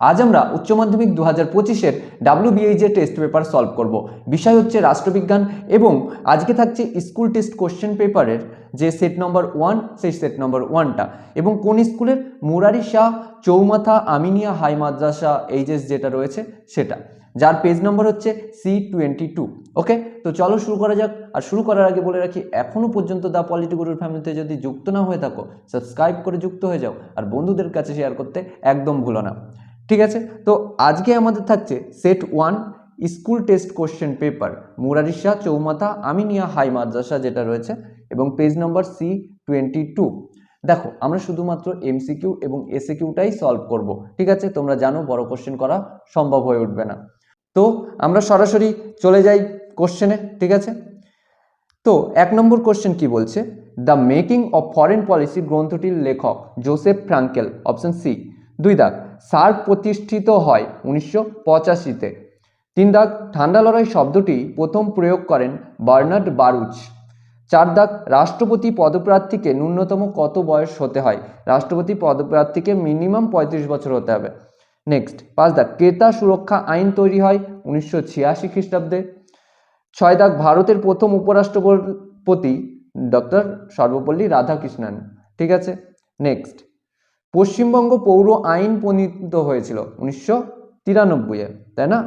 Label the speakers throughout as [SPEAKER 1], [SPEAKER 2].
[SPEAKER 1] আজ আমরা উচ্চ মাধ্যমিক দু হাজার পঁচিশের ডাব্লিউবিএইচের টেস্ট পেপার সলভ করব। বিষয় হচ্ছে রাষ্ট্রবিজ্ঞান এবং আজকে থাকছে স্কুল টেস্ট কোশ্চেন পেপারের যে সেট নম্বর ওয়ান সেই সেট নম্বর ওয়ানটা এবং কোন স্কুলের মুরারি শাহ, চৌমাথা, আমিনিয়া হাই মাদ্রাসা এইচএস যেটা রয়েছে, সেটা। যার পেজ নম্বর হচ্ছে সি টোয়েন্টি টু ওকে তো চলো শুরু করা যাক। আর শুরু করার আগে বলে রাখি এখনও পর্যন্ত দ্য পলিটি গুরুর ফ্যামিলিতে যদি যুক্ত না হয়ে থাকো সাবস্ক্রাইব করে যুক্ত হয়ে যাও। আর বন্ধুদের কাছে শেয়ার করতে একদম ভুলো না। ঠিক আছে? তো আজকে আমাদের থাকছে set one school test question paper Murari Shah, Choumatha, Aminia high মাদ্রাসা যেটা রয়েছে এবং page number C twenty two দেখো, আমরা শুধুমাত্র এমসিকিউ এবং এসিকিউটাই সলভ করব, ঠিক আছে? তোমরা জানো, বড় কোশ্চেন করা সম্ভব হয়ে উঠবে না। তো আমরা সরাসরি চলে যাই কোশ্চেনে ঠিক আছে? তো এক নম্বর কোশ্চেন কি বলছে? The making of foreign policy গ্রন্থটির লেখক জোসেফ ফ্রাঙ্কেল অপশন সি দুই দাগ। সার্ক প্রতিষ্ঠিত হয় উনিশশো পঁচাশিতে। তিন দাগ ঠান্ডা লড়াই শব্দটি প্রথম প্রয়োগ করেন বার্নার্ড বারুচ। চার দাগ রাষ্ট্রপতি পদপ্রার্থীকে ন্যূনতম কত বয়স হতে হয়? রাষ্ট্রপতি পদপ্রার্থীকে মিনিমাম পঁয়ত্রিশ বছর হতে হবে। নেক্সট, পাঁচ দাগ ক্রেতা সুরক্ষা আইন তৈরি হয় উনিশশো ছিয়াশি খ্রিস্টাব্দে। ছয় দাগ ভারতের প্রথম উপরাষ্ট্রপতি ডক্টর সর্বপল্লী রাধাকৃষ্ণন। ঠিক আছে? নেক্সট পশ্চিমবঙ্গ পৌর আইন প্রণীত হয়েছিল উনিশশো তিরানব্বইয়ে, তাই না?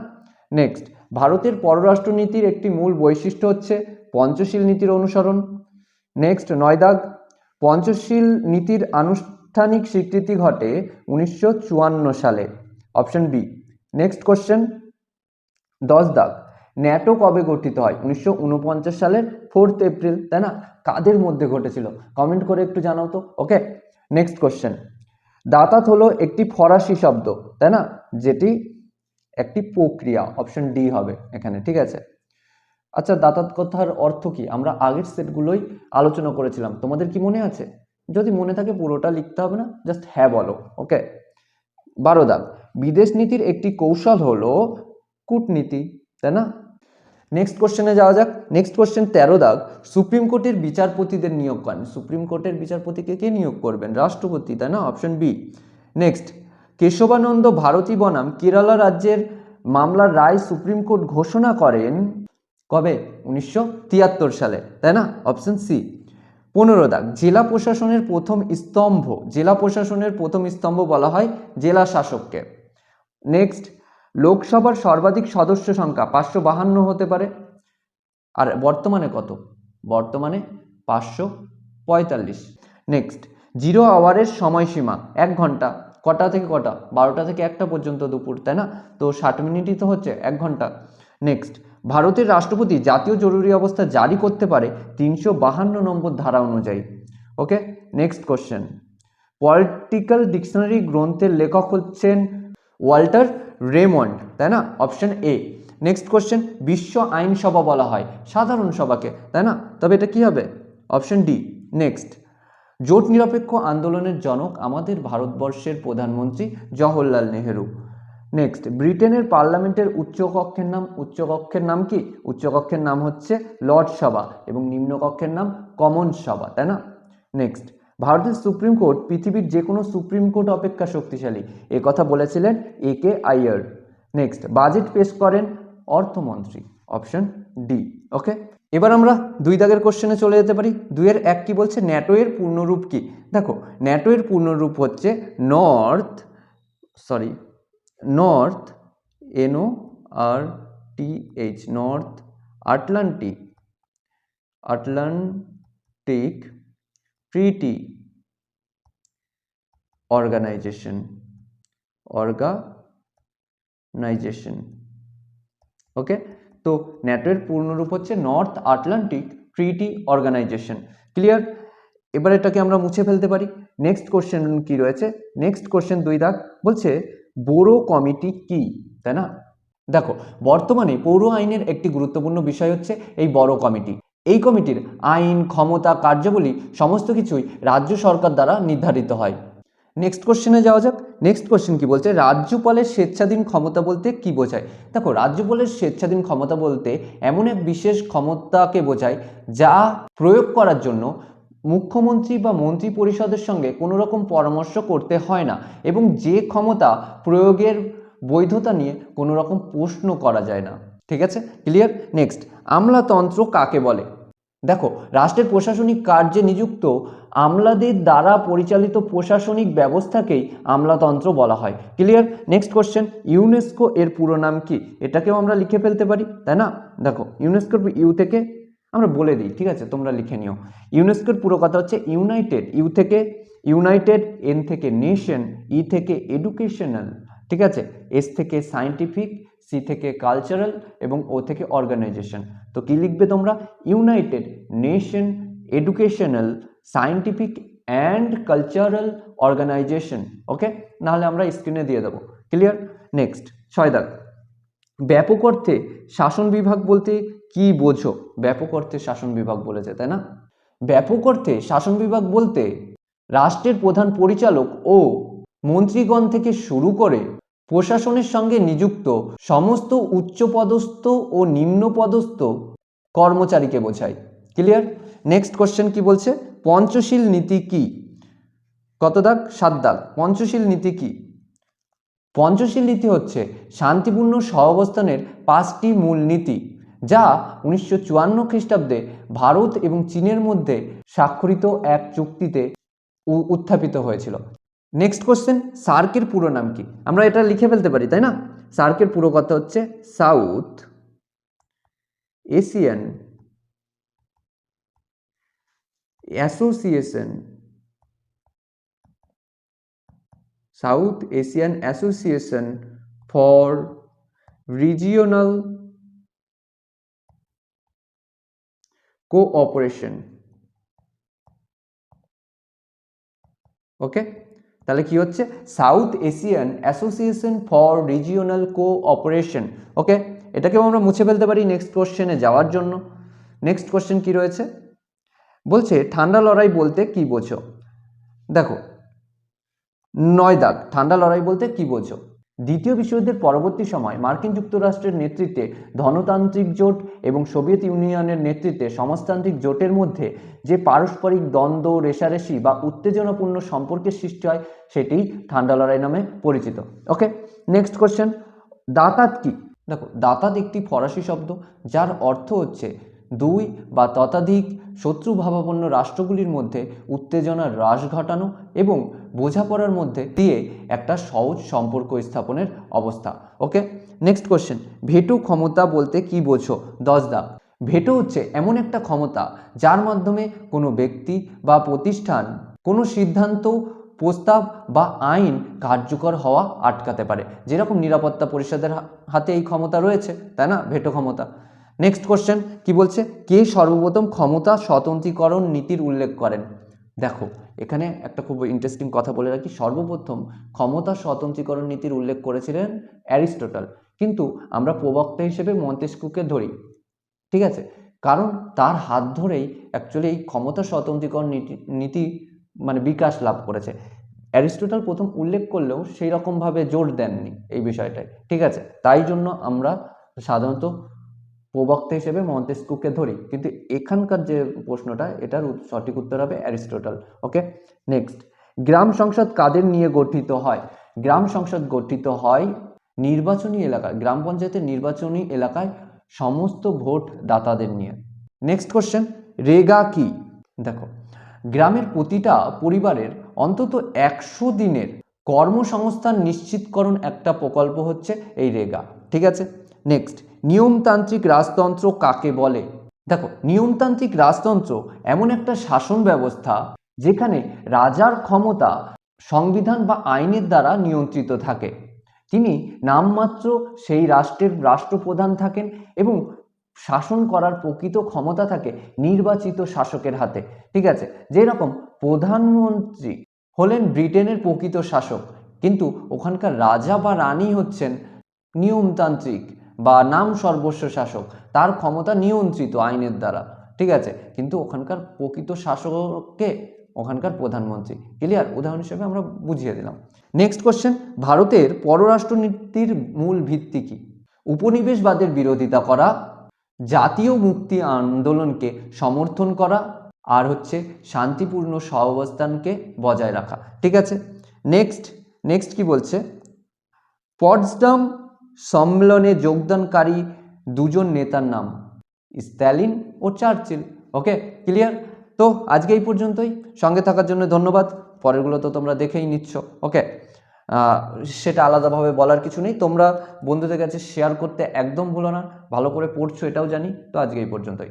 [SPEAKER 1] নেক্সট ভারতের পররাষ্ট্রনীতির একটি মূল বৈশিষ্ট্য হচ্ছে পঞ্চশীল নীতির অনুসরণ। নেক্সট নয় দাগ, পঞ্চশীল নীতির আনুষ্ঠানিক স্বীকৃতি ঘটে উনিশশো চুয়ান্ন সালে। অপশন বি নেক্সট কোশ্চেন দশ দাগ, ন্যাটো কবে গঠিত হয়? উনিশশো উনপঞ্চাশ সালের ফোর্থ এপ্রিল তাই না? কাদের মধ্যে ঘটেছিল? কমেন্ট করে একটু জানাও তো ওকে নেক্সট কোশ্চেন দাতাত হলো একটি ফরাসি শব্দ, তাই না? যেটি একটি প্রক্রিয়া অপশন ডি হবে এখানে, ঠিক আছে? আচ্ছা দাতাত কথার অর্থ কি? আমরা আগের সেটগুলোই আলোচনা করেছিলাম। তোমাদের কি মনে আছে? যদি মনে থাকে পুরোটা লিখতে হবে না জাস্ট হ্যাঁ বলো ওকে বারো দাগ বিদেশ নীতির একটি কৌশল হলো কূটনীতি, তাই না? নেক্সট কোশ্চেনে যাওয়া যাক। নেক্সট কোশ্চেন তেরো দাগ। সুপ্রিম কোর্টের বিচারপতিদের নিয়োগ করেন। সুপ্রিম কোর্টের বিচারপতিকে কে নিয়োগ করবেন? রাষ্ট্রপতি, তাই না? Option B next Keshavananda Bharati বনাম কেরালা রাজ্যের মামলার রায় সুপ্রিম কোর্ট ঘোষণা করেন কবে? উনিশশো তিয়াত্তর সালে, তাই না? অপশন সি পনেরো দাগ। জেলা প্রশাসনের প্রথম স্তম্ভ। জেলা প্রশাসনের প্রথম স্তম্ভ বলা হয় জেলা শাসককে। নেক্সট লোকসভার সর্বাধিক সদস্য সংখ্যা পাঁচশো বাহান্ন হতে পারে। আর বর্তমানে কত? বর্তমানে পাঁচশো পঁয়তাল্লিশ। নেক্সট, জিরো আওয়ারের সময়সীমা, এক ঘণ্টা। কটা থেকে কটা? বারোটা থেকে একটা পর্যন্ত দুপুর, তাই না? তো ষাট মিনিটই তো হচ্ছে, এক ঘণ্টা। নেক্সট, ভারতের রাষ্ট্রপতি জাতীয় জরুরি অবস্থা জারি করতে পারে তিনশো বাহান্ন নম্বর ধারা অনুযায়ী। Okay, next question. Political dictionary গ্রন্থের লেখক হচ্ছেন ওয়াল্টার রেমন্ড, তাই না? Option A. নেক্সট কোশ্চেন বিশ্ব আইনসভা বলা হয়, সাধারণ সভাকে, তাই না? তবে এটা কি হবে? অপশন ডি নেক্সট জোট নিরপেক্ষ আন্দোলনের জনক আমাদের ভারতবর্ষের প্রধানমন্ত্রী জওহরলাল নেহেরু। নেক্সট ব্রিটেনের পার্লামেন্টের উচ্চকক্ষের নাম উচ্চকক্ষের নাম কি? উচ্চকক্ষের নাম হচ্ছে লর্ড সভা এবং নিম্নকক্ষের নাম কমন সভা, তাই না? নেক্সট ভারতের সুপ্রিম কোর্ট পৃথিবীর যে কোনো সুপ্রিম কোর্ট অপেক্ষা শক্তিশালী। এ কথা বলেছিলেন A K Iyer. Next budget পেশ করেন অর্থমন্ত্রী অপশন ডি ওকে এবার আমরা দুই দাগের কোশ্চেনে চলে যেতে পারি। দুইয়ের এক কি বলছে? ন্যাটো এর পূর্ণরূপ কি? দেখো ন্যাটো এর পূর্ণরূপ হচ্ছে north sorry north N O R T H north Atlantic Atlantic treaty organisation organisation okay তো ন্যাটোর পূর্ণরূপ হচ্ছে north Atlantic treaty organisation clear এবার এটাকে আমরা মুছে ফেলতে পারি। নেক্সট কোশ্চেন কি রয়েছে? নেক্সট কোশ্চেন দুই দাগ বলছে, বোরো কমিটি কি? তাই না? দেখো, বর্তমানে পৌর আইনের একটি গুরুত্বপূর্ণ বিষয় হচ্ছে এই বড় কমিটি। এই কমিটির আইন, ক্ষমতা, কার্যাবলী সমস্ত কিছুই রাজ্য সরকার দ্বারা নির্ধারিত হয়। নেক্সট কোশ্চেনে যাওয়া যাক। নেক্সট কোশ্চেন কি বলছে? রাজ্যপালের স্বেচ্ছাধীন ক্ষমতা বলতে কি বোঝায়? দেখো, রাজ্যপালের স্বেচ্ছাধীন ক্ষমতা বলতে এমন এক বিশেষ ক্ষমতাকে বোঝায় যা প্রয়োগ করার জন্য মুখ্যমন্ত্রী বা মন্ত্রী পরিষদের সঙ্গে কোনো রকম পরামর্শ করতে হয় না এবং যে ক্ষমতা প্রয়োগের বৈধতা নিয়ে কোনো রকম প্রশ্ন করা যায় না। ঠিক আছে? ক্লিয়ার নেক্সট আমলাতন্ত্র কাকে বলে? দেখো, রাষ্ট্রের প্রশাসনিক কার্যে নিযুক্ত আমলাদের দ্বারা পরিচালিত প্রশাসনিক ব্যবস্থাকেই আমলাতন্ত্র বলা হয়। ক্লিয়ার নেক্সট কোশ্চেন ইউনেস্কো এর পুরো নাম কি? এটাকেও আমরা লিখে ফেলতে পারি, তাই না? দেখো ইউনেস্কোর ইউ থেকে আমরা বলে দিই, ঠিক আছে? তোমরা লিখে নিও। ইউনেস্কোর পুরো কথা হচ্ছে ইউনাইটেড ইউ থেকে ইউনাইটেড এন থেকে নেশন ই থেকে এডুকেশনাল ঠিক আছে? এস থেকে সায়েন্টিফিক সি থেকে কালচারাল এবং ও থেকে অর্গানাইজেশন তো কি লিখবে তোমরা? United nation educational scientific and cultural organisation okay নাহলে আমরা স্ক্রিনে দিয়ে দেবো। ক্লিয়ার নেক্সট ছয় দাগ। ব্যাপক অর্থে শাসন বিভাগ বলতে কি বোঝো? ব্যাপক অর্থে শাসন বিভাগ বলেছে, তাই না? ব্যাপক অর্থে শাসন বিভাগ বলতে রাষ্ট্রের প্রধান পরিচালক ও মন্ত্রীগণ থেকে শুরু করে প্রশাসনের সঙ্গে নিযুক্ত সমস্ত উচ্চপদস্থ ও নিম্নপদস্থ কর্মচারীকে বোঝায় ক্লিয়ার নেক্সট কোশ্চেন কি বলছে? পঞ্চশীল নীতি কি? কত দাগ? সাত দাগ। পঞ্চশীল নীতি কি? পঞ্চশীল নীতি হচ্ছে শান্তিপূর্ণ সহাবস্থানের পাঁচটি মূল নীতি, যা উনিশশো চুয়ান্ন খ্রিস্টাব্দে ভারত এবং চীনের মধ্যে স্বাক্ষরিত এক চুক্তিতে উত্থাপিত হয়েছিল। নেক্সট কোশ্চেন সার্কের পুরো নাম কি আমরা এটা লিখে ফেলতে পারি তাই না সার্কের পুরো কথা হচ্ছে south Asian association south Asian association for regional cooperation okay তাহলে কি হচ্ছে? South Asian association for regional cooperation okay এটাকেও আমরা মুছে ফেলতে পারি নেক্সট কোশ্চেনে যাওয়ার জন্য। নেক্সট কোশ্চেন কি রয়েছে? বলছে, ঠান্ডা লড়াই বলতে কি বোঝো? দেখো, নয় দাগ। ঠান্ডা লড়াই বলতে কি বোঝো? দ্বিতীয় বিশ্বযুদ্ধের পরবর্তী সময় মার্কিন যুক্তরাষ্ট্রের নেতৃত্বে ধনতান্ত্রিক জোট এবং সোভিয়েত ইউনিয়নের নেতৃত্বে সমাজতান্ত্রিক জোটের মধ্যে যে পারস্পরিক দ্বন্দ্ব, রেশারেশি বা উত্তেজনাপূর্ণ সম্পর্কের সৃষ্টি হয় সেটি ঠান্ডা লড়াই নামে পরিচিত। ওকে নেক্সট কোশ্চেন দাতাত কি? দেখো, দাতাত একটি ফরাসি শব্দ, যার অর্থ হচ্ছে দুই বা ততাধিক শত্রুভাবাপন্ন রাষ্ট্রগুলির মধ্যে উত্তেজনার হ্রাস ঘটানো এবং বোঝাপড়ার মধ্যে দিয়ে একটা সহজ সম্পর্ক স্থাপনের অবস্থা। ওকে নেক্সট কোশ্চেন ভেটু ক্ষমতা বলতে কি বোঝো? দশ দাগ। ভেটো হচ্ছে এমন একটা ক্ষমতা যার মাধ্যমে কোনো ব্যক্তি বা প্রতিষ্ঠান কোনো সিদ্ধান্ত, প্রস্তাব বা আইন কার্যকর হওয়া আটকাতে পারে। যেরকম নিরাপত্তা পরিষদের হাতে এই ক্ষমতা রয়েছে, তাই না? ভেটো ক্ষমতা। নেক্সট কোশ্চেন কি বলছে? কে সর্বপ্রথম ক্ষমতা স্বতন্ত্রীকরণ নীতির উল্লেখ করেন? দেখো, এখানে একটা খুব ইন্টারেস্টিং কথা বলে রাখি। সর্বপ্রথম ক্ষমতা স্বতন্ত্রীকরণ নীতির উল্লেখ করেছিলেন অ্যারিস্টটল। কিন্তু আমরা প্রবক্তা হিসেবে মন্তেস্কুকে ধরি, ঠিক আছে? কারণ তার হাত ধরেই অ্যাকচুয়ালি এই ক্ষমতা স্বতন্ত্রীকরণ নীতি নীতি মানে বিকাশ লাভ করেছে। অ্যারিস্টটল প্রথম উল্লেখ করলেও সেই রকমভাবে জোর দেননি এই বিষয়টায়, ঠিক আছে? তাই জন্য আমরা সাধারণত প্রবক্তা হিসেবে মন্তেস্কুকে ধরি। কিন্তু এখানকার যে প্রশ্নটা, এটার সঠিক উত্তর হবে অ্যারিস্টটল। ওকে? নেক্সট গ্রাম সংসদ কাদের নিয়ে গঠিত হয়? গ্রাম সংসদ গঠিত হয় নির্বাচনী এলাকায়, গ্রাম পঞ্চায়েতের নির্বাচনী এলাকায় সমস্ত ভোট দাতাদের নিয়ে। নেক্সট কোশ্চেন রেগা কি? দেখো, গ্রামের প্রতিটা পরিবারের অন্তত একশো দিনের কর্মসংস্থান নিশ্চিতকরণ একটা প্রকল্প হচ্ছে এই রেগা। ঠিক আছে? নেক্সট নিয়মতান্ত্রিক রাজতন্ত্র কাকে বলে? দেখো, নিয়মতান্ত্রিক রাজতন্ত্র এমন একটা শাসন ব্যবস্থা যেখানে রাজার ক্ষমতা সংবিধান বা আইনের দ্বারা নিয়ন্ত্রিত থাকে। তিনি নামমাত্র সেই রাষ্ট্রের রাষ্ট্রপ্রধান থাকেন এবং শাসন করার প্রকৃত ক্ষমতা থাকে নির্বাচিত শাসকের হাতে। ঠিক আছে? যেরকম প্রধানমন্ত্রী হলেন ব্রিটেনের প্রকৃত শাসক, কিন্তু ওখানকার রাজা বা রানী হচ্ছেন নিয়মতান্ত্রিক। বা নাম সর্বস্ব শাসক, তার ক্ষমতা নিয়ন্ত্রিত আইনের দ্বারা, ঠিক আছে? কিন্তু ওখানকার প্রকৃত শাসককে ওখানকার প্রধানমন্ত্রী ক্লিয়ার উদাহরণ হিসেবে আমরা বুঝিয়ে দিলাম। নেক্সট কোশ্চেন ভারতের পররাষ্ট্রনীতির মূল ভিত্তি কি? উপনিবেশবাদের বিরোধিতা করা, জাতীয় মুক্তি আন্দোলনকে সমর্থন করা, আর হচ্ছে শান্তিপূর্ণ সহাবস্থানকে বজায় রাখা, ঠিক আছে? নেক্সট নেক্সট কি বলছে? পটসডাম সম্মেলনে যোগদানকারী দুজন নেতার নাম, স্ট্যালিন ও চার্চিল। ওকে ক্লিয়ার তো আজকে এই পর্যন্তই। সঙ্গে থাকার জন্য ধন্যবাদ। পরেরগুলো তো তোমরা দেখেই নিচ্ছ। ওকে সেটা আলাদাভাবে বলার কিছু নেই। তোমরা বন্ধুদের কাছে শেয়ার করতে একদম ভুলো না। ভালো করে পড়ছো এটাও জানি। তো আজকে এই পর্যন্তই।